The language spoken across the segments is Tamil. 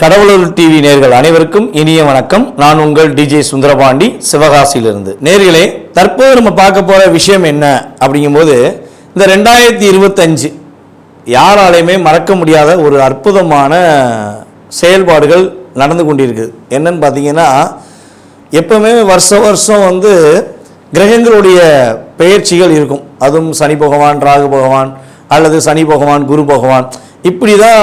கடவுளூர் டிவி நேர்கள் அனைவருக்கும் இனிய வணக்கம். நான் உங்கள் டிஜே சுந்தரபாண்டி சிவகாசியிலிருந்து. நேர்களே தற்போது நம்ம பார்க்க போகிற விஷயம் என்ன அப்படிங்கும்போது இந்த ரெண்டாயிரத்தி இருபத்தஞ்சு யாராலையுமே மறக்க முடியாத ஒரு அற்புதமான செயல்பாடுகள் நடந்து கொண்டிருக்குது என்னன்னு பார்த்தீங்கன்னா எப்பவுமே வருஷ வருஷம் வந்து கிரகங்களுடைய பெயர்ச்சிகள் இருக்கும். அதுவும் சனி பகவான் ராகு பகவான் அல்லது சனி பகவான் குரு பகவான். இப்படி தான்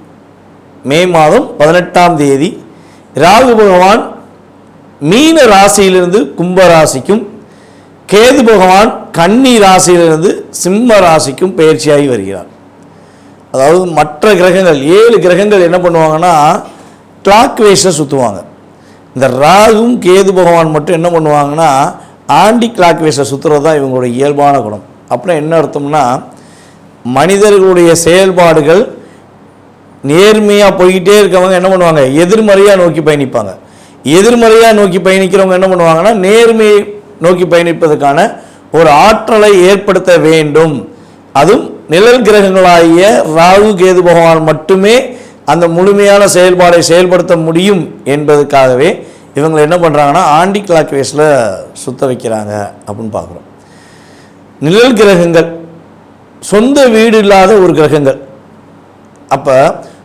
மே மாதம் பதினெட்டாம் தேதி ராகு பகவான் மீன ராசியிலிருந்து கும்ப ராசிக்கும் கேது பகவான் கன்னி ராசியிலிருந்து சிம்ம ராசிக்கும் பயிற்சியாகி வருகிறார். அதாவது மற்ற கிரகங்கள் ஏழு கிரகங்கள் என்ன பண்ணுவாங்கன்னா கிளாக் வேஸில் சுற்றுவாங்க இந்த ராகும் கேது பகவான் மட்டும் என்ன பண்ணுவாங்கன்னா ஆண்டி கிளாக் வேஸில் சுற்றுறது தான் இவங்களுடைய இயல்பான குணம். அப்புறம் என்ன அர்த்தம்னா மனிதர்களுடைய செயல்பாடுகள் நேர்மையாக போய்கிட்டே இருக்கவங்க என்ன பண்ணுவாங்க? எதிர்மறையாக நோக்கி பயணிப்பாங்க. எதிர்மறையாக நோக்கி பயணிக்கிறவங்க என்ன பண்ணுவாங்கன்னா நேர்மையை நோக்கி பயணிப்பதற்கான ஒரு ஆற்றலை ஏற்படுத்த வேண்டும். அதுவும் நிழல் கிரகங்களாகிய ராகு கேது பகவான் மட்டுமே அந்த முழுமையான செயல்பாடை செயல்படுத்த முடியும் என்பதற்காகவே இவங்க என்ன பண்ணுறாங்கன்னா ஆண்டி கிளாக் வேஸில் சுத்த வைக்கிறாங்க அப்படின்னு பார்க்குறோம். நிழல் கிரகங்கள் சொந்த வீடு இல்லாத ஒரு கிரகங்கள். அப்போ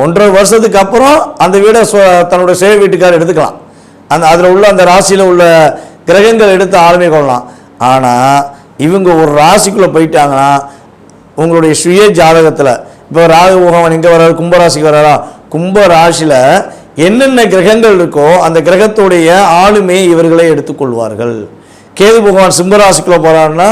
ஒன்றரை வருஷத்துக்கு அப்புறம் அந்த வீடை தன்னுடைய தன்னோட சேவை வீட்டுக்காரர் எடுத்துக்கலாம். அந்த அதில் உள்ள அந்த ராசியில் உள்ள கிரகங்கள் எடுத்து ஆளுமை கொள்ளலாம். ஆனால் இவங்க ஒரு ராசிக்குள்ளே போயிட்டாங்கன்னா உங்களுடைய சுய ஜாதகத்தில் இப்போ ராகு பகவான் எங்கே வர்றாரு கும்பராசிக்கு வர்றாரா? கும்ப ராசியில் என்னென்ன கிரகங்கள் இருக்கோ அந்த கிரகத்துடைய ஆளுமையை இவர்களே எடுத்துக்கொள்வார்கள். கேது பகவான் சிம்மராசிக்குள்ளே போகிறாருன்னா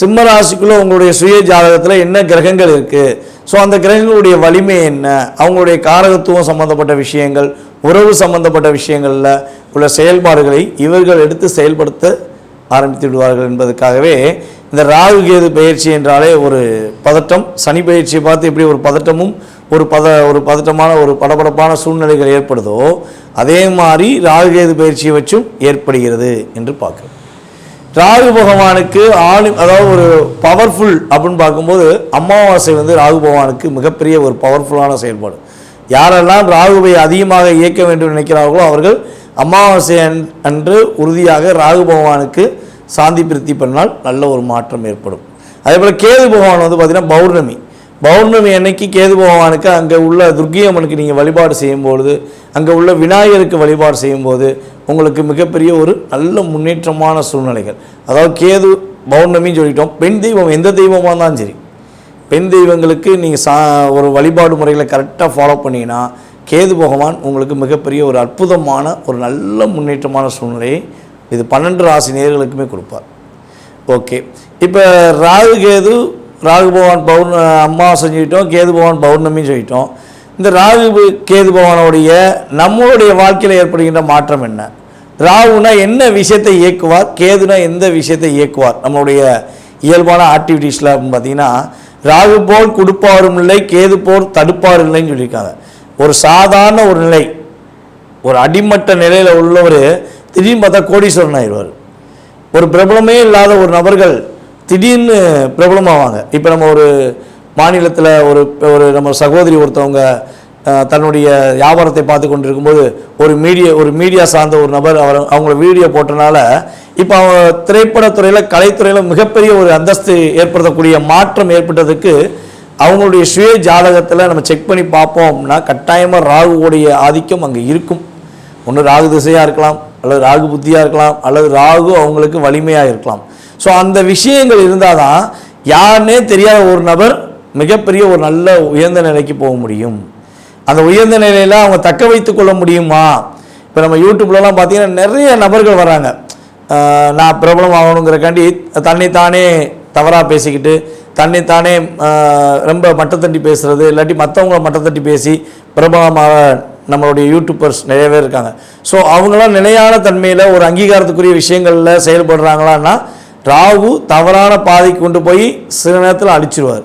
சிம்மராசிக்குள்ளே உங்களுடைய சுய ஜாதகத்தில் என்ன கிரகங்கள் இருக்குது ஸோ அந்த கிரகங்களுடைய வலிமை என்ன? அவங்களுடைய காரகத்துவம் சம்பந்தப்பட்ட விஷயங்கள் உறவு சம்பந்தப்பட்ட விஷயங்களில் உள்ள செயல்பாடுகளை இவர்கள் எடுத்து செயல்படுத்த ஆரம்பித்து விடுவார்கள் என்பதற்காகவே இந்த ராகு கேது பயிற்சி என்றாலே ஒரு பதட்டம். சனி பயிற்சியை பார்த்து எப்படி ஒரு பதட்டமும் ஒரு பத ஒரு பதட்டமான ஒரு படபடப்பான சூழ்நிலைகள் ஏற்படுதோ அதே மாதிரி ராகு கேது பயிற்சியை வச்சும் ஏற்படுகிறது என்று பார்க்குறோம். ராகு பகவானுக்கு ஆளு அதாவது ஒரு பவர்ஃபுல் அப்படின்னு பார்க்கும்போது அமாவாசை வந்து ராகு பகவானுக்கு மிகப்பெரிய ஒரு பவர்ஃபுல்லான செயல்பாடு. யாரெல்லாம் ராகுவை அதிகமாக இயக்க வேண்டும் நினைக்கிறார்களோ அவர்கள் அமாவாசை அன்று உறுதியாக ராகு பகவானுக்கு சாந்தி பிரித்தி பண்ணால் நல்ல ஒரு மாற்றம் ஏற்படும். அதே போல் கேது பகவான் வந்து பார்த்திங்கன்னா பௌர்ணமி. பௌர்ணமி அன்னைக்கு கேது பகவானுக்கு அங்கே உள்ள துர்கியம்மனுக்கு நீங்கள் வழிபாடு செய்யும்பொழுது அங்கே உள்ள விநாயகருக்கு வழிபாடு செய்யும்போது உங்களுக்கு மிகப்பெரிய ஒரு நல்ல முன்னேற்றமான சூழ்நிலைகள். அதாவது கேது பௌர்ணமின்னு சொல்லிட்டோம். பெண் தெய்வம் எந்த தெய்வமாக இருந்தாலும் சரி. பெண் தெய்வங்களுக்கு நீங்கள் சா ஒரு வழிபாடு முறைகளை கரெக்டாக ஃபாலோ பண்ணீங்கன்னா கேது பகவான் உங்களுக்கு மிகப்பெரிய ஒரு அற்புதமான ஒரு நல்ல முன்னேற்றமான சூழ்நிலையை இது பன்னெண்டு ராசி நேர்களுக்குமே கொடுப்பார். ஓகே. இப்போ ராகு கேது ராகு பகவான் பௌர்ண அம்மா செஞ்சுக்கிட்டோம் கேது பகவான் பௌர்ணமின்னு சொல்லிட்டோம். இந்த ராகு கேது பகவானுடைய நம்மளுடைய வாழ்க்கையில் ஏற்படுகின்ற மாற்றம் என்ன? ராகுனா என்ன விஷயத்தை இயக்குவார்? கேதுனா எந்த விஷயத்தை இயக்குவார்? நம்மளுடைய இயல்பான ஆக்டிவிட்டீஸில் அப்படின்னு பார்த்தீங்கன்னா ராகு போல் கொடுப்பாரும் இல்லை கேது போல் தடுப்பாரும் இல்லைன்னு சொல்லியிருக்காங்க. ஒரு சாதாரண ஒரு நிலை ஒரு அடிமட்ட நிலையில் உள்ளவர் திடீர்னு பார்த்தா கோடீஸ்வரன் ஆயிடுவார். ஒரு பிரபலமே இல்லாத ஒரு நபர்கள் திடீர்னு பிரபலமாவாங்க. இப்போ நம்ம ஒரு மாநிலத்தில் ஒரு ஒரு நம்ம சகோதரி ஒருத்தவங்க தன்னுடைய வியாபாரத்தை பார்த்து கொண்டு இருக்கும்போது ஒரு மீடியா ஒரு மீடியா சார்ந்த ஒரு நபர் அவர் அவங்கள வீடியோ போட்டனால இப்போ அவங்க திரைப்படத்துறையில் கலைத்துறையில் மிகப்பெரிய ஒரு அந்தஸ்து ஏற்படுத்தக்கூடிய மாற்றம் ஏற்பட்டதுக்கு அவங்களுடைய சுய ஜாதகத்தில் நம்ம செக் பண்ணி பார்ப்போம்னா கட்டாயமாக ராகுவோடைய ஆதிக்கம் அங்கே இருக்கும். ஒன்று ராகு திசையாக இருக்கலாம் அல்லது ராகு புத்தியாக இருக்கலாம் அல்லது ராகு அவங்களுக்கு வலிமையாக இருக்கலாம். ஸோ அந்த விஷயங்கள் இருந்தால் தான் யாருன்னே தெரியாத ஒரு நபர் மிகப்பெரிய ஒரு நல்ல உயர்ந்த நிலைக்கு போக முடியும். அந்த உயர்ந்த நிலையில் அவங்க தக்க வைத்து கொள்ள முடியுமா? இப்போ நம்ம யூடியூப்லலாம் பார்த்தீங்கன்னா நிறைய நபர்கள் வராங்க. நான் பிரபலம் ஆகணுங்கிறக்காண்டி தன்னைத்தானே தவறாக பேசிக்கிட்டு தன்னைத்தானே ஆஹ் ரொம்ப மட்டத்தட்டி பேசுகிறது இல்லாட்டி மற்றவங்கள மட்டத்தட்டி பேசி பிரபலமாக நம்மளுடைய யூடியூபர்ஸ் நிறைய பேர் இருக்காங்க. ஸோ அவங்களாம் நிலையான தன்மையில் ஒரு அங்கீகாரத்துக்குரிய விஷயங்களில் செயல்படுறாங்களான்னா ராகு தவறான பாதைக்கு கொண்டு போய் சில நேரத்தில் அழிச்சிருவார்.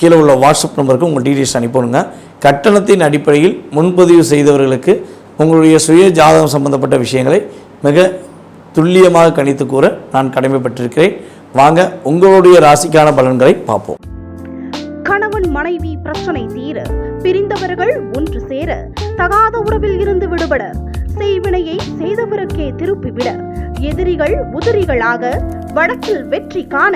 கீழே உள்ள வாட்ஸ்அப் நம்பருக்கு உங்கள் டீட்டெயில்ஸ் அனுப்பிவிடுங்க. கட்டணத்தின் அடிப்படையில் முன்பதிவு செய்தவர்களுக்கு உங்களுடைய சுய ஜாதகம் சம்பந்தப்பட்ட விஷயங்களை மிக துல்லியமாக கணித்து கூற நான் கடமைப்பட்டிருக்கிறேன். வாங்க உங்களுடைய ராசிக்கான பலன்களை பார்ப்போம். கணவன் மனைவி பிரச்சனை தீர பிரிந்தவர்கள் ஒன்று சேர தகாத உறவில் இருந்து விடுபட செய்வினையை செய்தவருக்கே திருப்பிவிட எதிரிகள் உதிரிகளாக வழக்கில் வெற்றி காண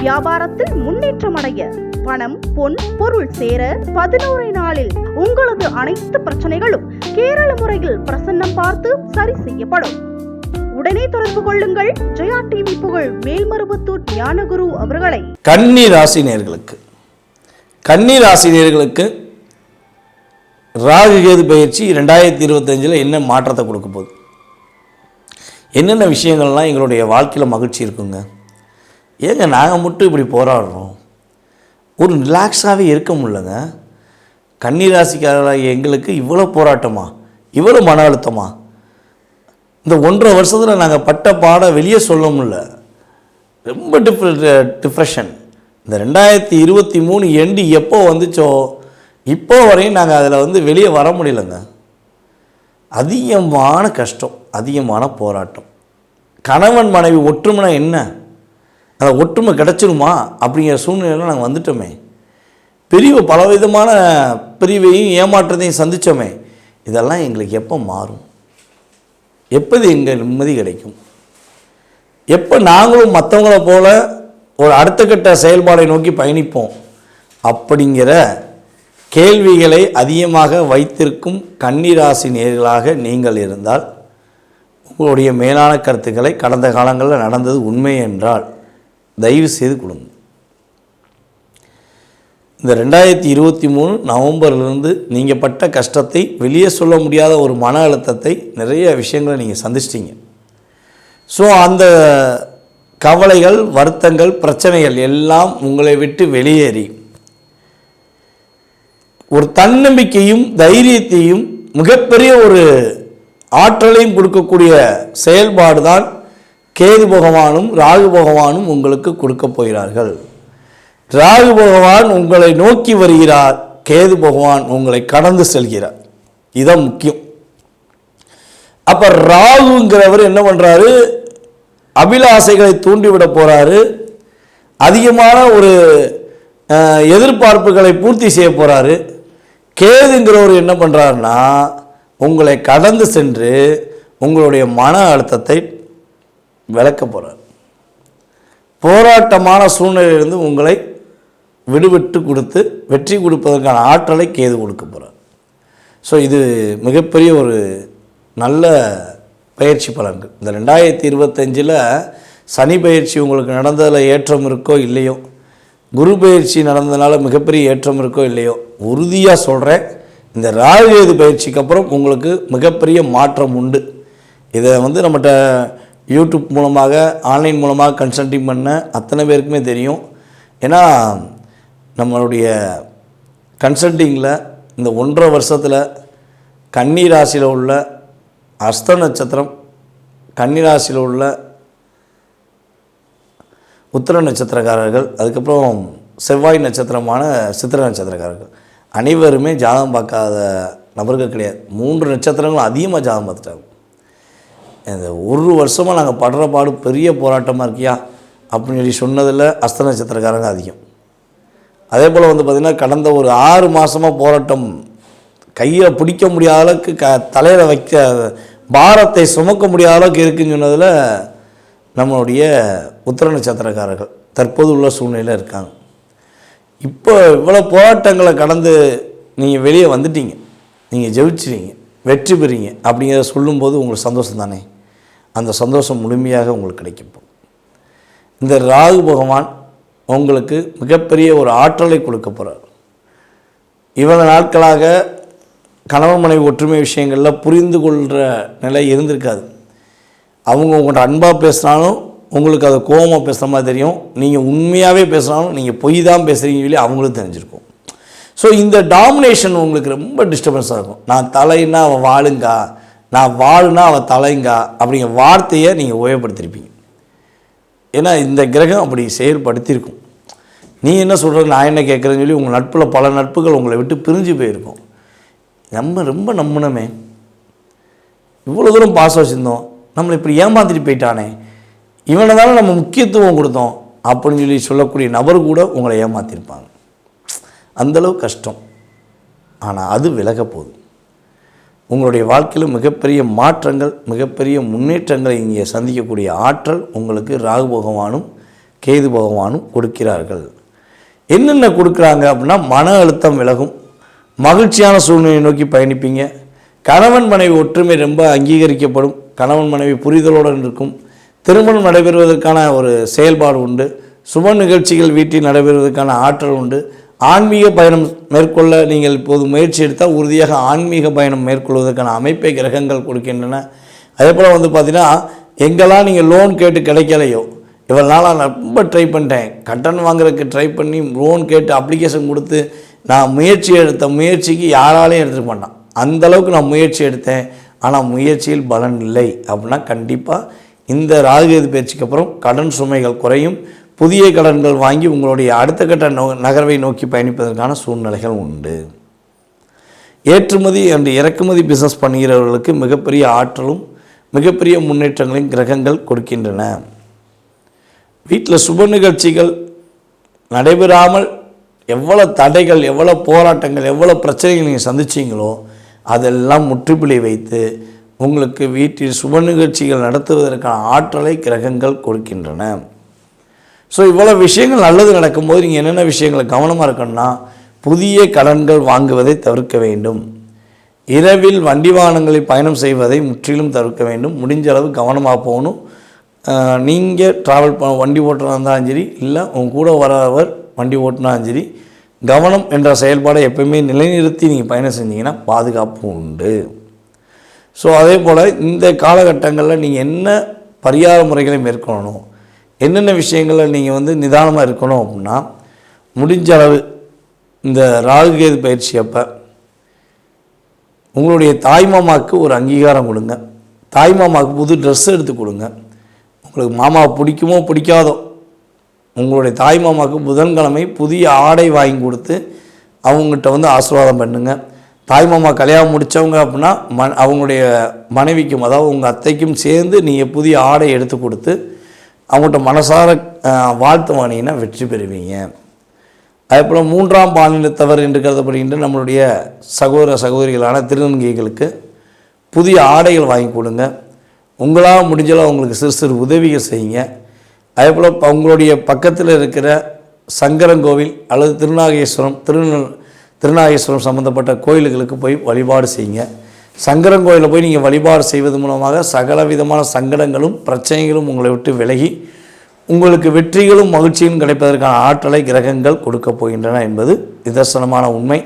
வியாபாரத்தில் முன்னேற்றம் அடைய பணம் பொன் பொருள் சேர பதினோரு நாளில் உங்களது அனைத்து பிரச்சனைகளும் கேரள முறையில் பிரசன்னம் பார்த்து சரி செய்யப்படும். உடனே தொடர்பு கொள்ளுங்கள். ஜெயா டிவி புகழ் மேல்மருவத்தூர் ஞானகுரு அவர்களை. கன்னி ராசி நேர்களுக்கு. கன்னி ராசி நேர்களுக்கு ராகு கேது பயிற்சி ரெண்டாயிரத்தி இருபத்தஞ்சில் என்ன மாற்றத்தை கொடுக்க போகுது? என்னென்ன விஷயங்கள்லாம் எங்களுடைய வாழ்க்கையில் மகிழ்ச்சி இருக்குங்க? ஏங்க நாங்கள் மட்டும் இப்படி போராடுறோம்? ஒரு ரிலாக்ஸாகவே இருக்க முடியலங்க. கன்னி ராசிக்காரராக எங்களுக்கு இவ்வளோ போராட்டமா? இவ்வளோ மன அழுத்தமா? இந்த ஒன்றரை வருஷத்தில் நாங்கள் பட்ட பாடம் வெளியே சொல்ல முடியல. ரொம்ப டிஃப்ர டிப்ரெஷன் இந்த ரெண்டாயிரத்தி இருபத்தி மூணு எண்டு எப்போ வந்துச்சோ இப்போ வரையும் நாங்கள் அதில் வந்து வெளியே வர முடியலங்க. அதிகமான கஷ்டம் அதிகமான போராட்டம். கணவன் மனைவி ஒற்றுமைனா என்ன? அந்த ஒற்றுமை கிடச்சிருமா அப்படிங்கிற சூழ்நிலையில் நாங்கள் வந்துட்டோமே. பிரிவு பலவிதமான பிரிவையும் ஏமாற்றத்தையும் சந்தித்தோமே இதெல்லாம் எங்களுக்கு எப்போ மாறும்? எப்போது எங்கள் நிம்மதி கிடைக்கும்? எப்போ நாங்களும் மற்றவங்கள போல ஒரு அடுத்த கட்ட செயல்பாடை நோக்கி பயணிப்போம்? அப்படிங்கிற கேள்விகளை அதிகமாக வைத்திருக்கும் கன்னிராசி நேர்களாக நீங்கள் இருந்தால் உங்களுடைய மேலான கருத்துக்களை கடந்த காலங்களில் நடந்தது உண்மை என்றால் தயவு செய்து கொடுங்க. இந்த ரெண்டாயிரத்தி இருபத்தி மூணு நவம்பர்லேருந்து நீங்கள் பட்ட கஷ்டத்தை வெளியே சொல்ல முடியாத ஒரு மன அழுத்தத்தை நிறைய விஷயங்களை நீங்கள் சந்திச்சிட்டிங்க. ஸோ அந்த கவலைகள் வருத்தங்கள் பிரச்சனைகள் எல்லாம் உங்களை விட்டு வெளியேறி ஒரு தன்னம்பிக்கையும் தைரியத்தையும் மிகப்பெரிய ஒரு ஆற்றலையும் கொடுக்கக்கூடிய செயல்பாடு தான் கேது பகவானும் ராகு பகவானும் உங்களுக்கு கொடுக்க போகிறார்கள். ராகு பகவான் உங்களை நோக்கி வருகிறார். கேது பகவான் உங்களை கடந்து செல்கிறார். இதான் முக்கியம். அப்போ ராகுங்கிறவர் என்ன பண்ணுறாரு அபிலாசைகளை தூண்டிவிட போகிறாரு அதிகமான ஒரு எதிர்பார்ப்புகளை பூர்த்தி செய்ய போகிறாரு கேதுங்கிறவர் என்ன பண்ணுறாருன்னா உங்களை கடந்து சென்று உங்களுடைய மன அழுத்தத்தை விளக்க போகிறார் போராட்டமான சூழ்நிலையிலிருந்து உங்களை விடுவிட்டு கொடுத்து வெற்றி கொடுப்பதற்கான ஆற்றலை கேது கொடுக்க போகிறார் ஸோ இது மிகப்பெரிய ஒரு நல்ல பயிற்சி பலன்கள். இந்த ரெண்டாயிரத்தி இருபத்தஞ்சில் சனி பயிற்சி உங்களுக்கு நடந்ததில் ஏற்றம் இருக்கோ இல்லையோ குரு பயிற்சி நடந்ததுனால மிகப்பெரிய ஏற்றம் இருக்கோ இல்லையோ உறுதியாக சொல்கிறேன் இந்த ராகுகேது பயிற்சிக்கு அப்புறம் உங்களுக்கு மிகப்பெரிய மாற்றம் உண்டு. இதை வந்து நம்மகிட்ட யூடியூப் மூலமாக ஆன்லைன் மூலமாக கன்சல்டிங் பண்ண அத்தனை பேருக்குமே தெரியும். ஏன்னா நம்மளுடைய கன்சல்டிங்கில் இந்த ஒன்றரை வருஷத்தில் கன்னி ராசியில் உள்ள அஸ்த நட்சத்திரம் கன்னி ராசியில் உள்ள உத்திர நட்சத்திரக்காரர்கள் அதுக்கப்புறம் செவ்வாய் நட்சத்திரமான சித்திர நட்சத்திரக்காரர்கள். அனைவருமே ஜாதகம் பார்க்காத நபர்கள் கிடையாது. மூன்று நட்சத்திரங்களும் அதிகமாக ஜாதகம் பார்த்துட்டாங்க. இந்த ஒரு வருஷமாக நாங்கள் படுற பாடு பெரிய போராட்டமாக இருக்கியா? அப்படின்னு சொல்லி சொன்னதில் அஸ்த நட்சத்திரக்காரங்க அதிகம். அதே போல் வந்து பார்த்திங்கன்னா கடந்த ஒரு ஆறு மாதமாக போராட்டம் கையில் பிடிக்க முடியாத அளவுக்கு க தலையில் வைக்க பாரத்தை சுமக்க முடியாத அளவுக்கு இருக்குன்னு சொன்னதில் நம்மளுடைய உத்தர நட்சத்திரக்காரர்கள் தற்போது உள்ள சூழ்நிலையில் இருக்காங்க. இப்போ இவ்வளோ போராட்டங்களை கடந்து நீங்கள் வெளியே வந்துட்டீங்க. நீங்கள் ஜெயிச்சிட்டீங்க. வெற்றி பெறீங்க. அப்படிங்கிறத சொல்லும்போது உங்களுக்கு சந்தோஷம் தானே? அந்த சந்தோஷம் முழுமையாக உங்களுக்கு கிடைக்கும் இந்த ராகு பகவான் உங்களுக்கு மிகப்பெரிய ஒரு ஆற்றலை கொடுக்க போகிறார் இவ்வளவு நாட்களாக கணவன் மனைவி ஒற்றுமை விஷயங்களில் புரிந்து கொள்கிற நிலை இருந்திருக்காது. அவங்க உங்கள்கிட்ட அன்பாக பேசினாலும் உங்களுக்கு அதை கோபமாக பேசுகிற மாதிரி தெரியும். நீங்கள் உண்மையாகவே பேசுனாலும் நீங்கள் பொய் தான் பேசுகிறீங்க சொல்லி அவங்களும் தெரிஞ்சிருக்கும். ஸோ இந்த டாமினேஷன் உங்களுக்கு ரொம்ப டிஸ்டர்பன்ஸாக இருக்கும். நான் தலைன்னா அவன் வாழுங்கா? நான் வாளுனா அவள் தலைங்கா அப்படிங்கிற வார்த்தையை நீங்கள் உபயோகப்படுத்திருப்பீங்க. ஏன்னா இந்த கிரகம் அப்படி செயல்படுத்தியிருக்கும். நீ என்ன சொல்கிறது நான் என்ன கேட்குறேன்னு சொல்லி உங்கள் நட்பில் பல நட்புகள் உங்களை விட்டு பிரிஞ்சு போயிருக்கும். நம்ம ரொம்ப நம்பினமே. இவ்வளோ தூரம் பாசம் வச்சுருந்தோம். நம்மளை இப்படி ஏமாத்திட்டு போயிட்டானே. இவனை தானே நம்ம முக்கியத்துவம் கொடுத்தோம் அப்படின்னு சொல்லி சொல்லக்கூடிய நபர் கூட உங்களை ஏமாற்றிருப்பாங்க அந்தளவு கஷ்டம். ஆனால் அது விலக போகுது. உங்களுடைய வாழ்க்கையில் மிகப்பெரிய மாற்றங்கள் மிகப்பெரிய முன்னேற்றங்களை இங்கே சந்திக்கக்கூடிய ஆற்றல் உங்களுக்கு ராகு பகவானும் கேது பகவானும் கொடுக்கிறார்கள். என்னென்ன கொடுக்குறாங்க அப்படின்னா மன அழுத்தம் விலகும். மகிழ்ச்சியான சூழ்நிலையை நோக்கி பயணிப்பீங்க. கணவன் மனைவி ஒற்றுமை ரொம்ப அங்கீகரிக்கப்படும். கணவன் மனைவி புரிதலுடன் இருக்கும். திருமணம் நடைபெறுவதற்கான ஒரு செயல்பாடு உண்டு. சுப நிகழ்ச்சிகள் வீட்டில் நடைபெறுவதற்கான ஆற்றல் உண்டு. ஆன்மீக பயணம் மேற்கொள்ள நீங்கள் இப்போது முயற்சி எடுத்தால் உறுதியாக ஆன்மீக பயணம் மேற்கொள்வதற்கான அமைப்பை கிரகங்கள் கொடுக்கின்றன. அதே போல் வந்து பார்த்தீங்கன்னா எங்கெல்லாம் நீங்கள் லோன் கேட்டு கிடைக்கலையோ இவ்வளோ நாளாக நான் ரொம்ப ட்ரை பண்ணிட்டேன். கடன் வாங்குறதுக்கு ட்ரை பண்ணி லோன் கேட்டு அப்ளிகேஷன் கொடுத்து நான் முயற்சி எடுத்த முயற்சிக்கு யாராலையும் எடுத்துக்க மாட்டான் அந்த அளவுக்கு நான் முயற்சி எடுத்தேன். ஆனால் முயற்சியில் பலன் இல்லை. அப்படின்னா கண்டிப்பாக இந்த ராகுகேது பயிற்சிக்கு அப்புறம் கடன் சுமைகள் குறையும். புதிய கடன்கள் வாங்கி உங்களுடைய அடுத்த கட்ட நோ நகர்வை நோக்கி பயணிப்பதற்கான சூழ்நிலைகள் உண்டு. ஏற்றுமதி அண்ட் இறக்குமதி பிஸ்னஸ் பண்ணுகிறவர்களுக்கு மிகப்பெரிய ஆற்றலும் மிகப்பெரிய முன்னேற்றங்களையும் கிரகங்கள் கொடுக்கின்றன. வீட்டில் சுப நிகழ்ச்சிகள் நடைபெறாமல் எவ்வளோ தடைகள் எவ்வளோ போராட்டங்கள் எவ்வளோ பிரச்சனைகள் நீங்கள் சந்திச்சிங்களோ அதெல்லாம் முற்றுப்புள்ளி வைத்து உங்களுக்கு வீட்டில் சுப நிகழ்ச்சிகள் நடத்துவதற்கான ஆற்றலை கிரகங்கள் கொடுக்கின்றன. ஸோ இவ்வளோ விஷயங்கள் நல்லது நடக்கும்போது நீங்கள் என்னென்ன விஷயங்களை கவனமாக இருக்கணும்னா புதிய கடன்கள் வாங்குவதை தவிர்க்க வேண்டும். இரவில் வண்டி வாகனங்களில் பயணம் செய்வதை முற்றிலும் தவிர்க்க வேண்டும். முடிஞ்ச அளவு கவனமாக போகணும். நீங்கள் ட்ராவல் ப வண்டி ஓட்டுறதா இருந்தாலும் சரி இல்லை உங்க கூட வரவர் வண்டி ஓட்டினாலும் சரி கவனம் என்ற செயல்பாடை எப்பயுமே நிலைநிறுத்தி நீங்கள் பயணம் செஞ்சீங்கன்னா பாதுகாப்பு உண்டு. ஸோ அதே போல் இந்த காலகட்டங்களில் நீங்கள் என்ன பரிகார முறைகளை மேற்கொள்ளணும்? என்னென்ன விஷயங்களில் நீங்கள் வந்து நிதானமாக இருக்கணும் அப்படின்னா முடிஞ்ச அளவு இந்த ராகுகேது பயிற்சி அப்போ உங்களுடைய தாய்மாமாவுக்கு ஒரு அங்கீகாரம் கொடுங்க. தாய்மாமாவுக்கு புது ட்ரெஸ் எடுத்து கொடுங்க. உங்களுக்கு மாமாவை பிடிக்குமோ பிடிக்காதோ உங்களுடைய தாய்மாமாவுக்கு புதன்கிழமை புதிய ஆடை வாங்கி கொடுத்து அவங்ககிட்ட வந்து ஆசீர்வாதம் பண்ணுங்க. தாய்மாமா கல்யாணம் முடித்தவங்க அப்படின்னா ம அவங்களுடைய மனைவிக்கும் அதாவது உங்கள் அத்தைக்கும் சேர்ந்து நீங்கள் புதிய ஆடை எடுத்து கொடுத்து அவங்கள்ட்ட மனசார வாழ்த்து வாங்கினீங்கன்னா வெற்றி பெறுவீங்க. அதே போல் மூன்றாம் பாலினத்தவர் என்று கருதப்படுகின்ற நம்மளுடைய சகோதர சகோதரிகளான திருநங்கைகளுக்கு புதிய ஆடைகள் வாங்கி கொடுங்க. உங்களால் முடிஞ்சளவு அவங்களுக்கு சிறு சிறு உதவிகள் செய்யுங்க. அதே போல் இப்போ உங்களுடைய பக்கத்தில் இருக்கிற சங்கரங்கோவில் அல்லது திருநாகேஸ்வரம் திருநெல் திருநாகேஸ்வரம் சம்மந்தப்பட்ட கோயில்களுக்கு போய் வழிபாடு செய்யுங்க. சங்கரங்கோயிலில் போய் நீங்கள் வழிபாடு செய்வது மூலமாக சகல விதமான சங்கடங்களும் பிரச்சனைகளும் உங்களை விட்டு விலகி உங்களுக்கு வெற்றிகளும் மகிழ்ச்சியும் கிடைப்பதற்கான ஆற்றலை கிரகங்கள் கொடுக்கப் போகின்றன என்பது நிதர்சனமான உண்மை.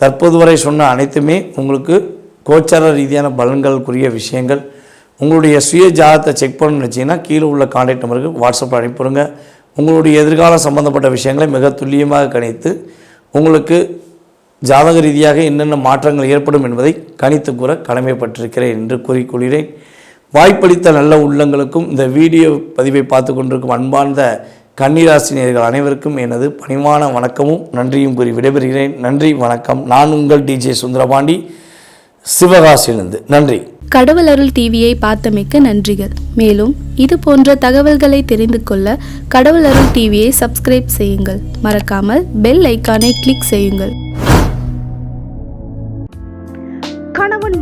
தற்போது வரை சொன்ன அனைத்துமே உங்களுக்கு கோச்சார ரீதியான பலன்களுக்குரிய விஷயங்கள். உங்களுடைய சுய ஜாதத்தை செக் பண்ணணும்னு நினச்சிங்கன்னா கீழே உள்ள கான்டாக்ட் நம்பருக்கு வாட்ஸ்அப்பில் அனுப்பிவிடுங்க. உங்களுடைய எதிர்காலம் சம்பந்தப்பட்ட விஷயங்களை மிக துல்லியமாக கணித்து உங்களுக்கு ஜாதக ரீதியாக என்னென்ன மாற்றங்கள் ஏற்படும் என்பதை கணித்து கூற கடமைப்பட்டிருக்கிறேன் என்று கூறிக்கொள்கிறேன் வாய்ப்பளித்த நல்ல உள்ளங்களுக்கும் இந்த வீடியோ பதிவை பார்த்து கொண்டிருக்கும் அன்பார்ந்த கன்னிராசினியர்கள் அனைவருக்கும் எனது பணிவான வணக்கமும் நன்றியும் கூறி விடைபெறுகிறேன். நன்றி வணக்கம். நான் உங்கள் டிஜே சுந்தரபாண்டி. சிவகாசியிலிருந்து. நன்றி. கடவுள் அருள் டிவியை பார்த்தமைக்க நன்றிகள். மேலும் இது போன்ற தகவல்களை தெரிந்து கொள்ள கடவுள் அருள் டிவியை சப்ஸ்கிரைப் செய்யுங்கள். மறக்காமல் பெல் ஐக்கானை கிளிக் செய்யுங்கள்.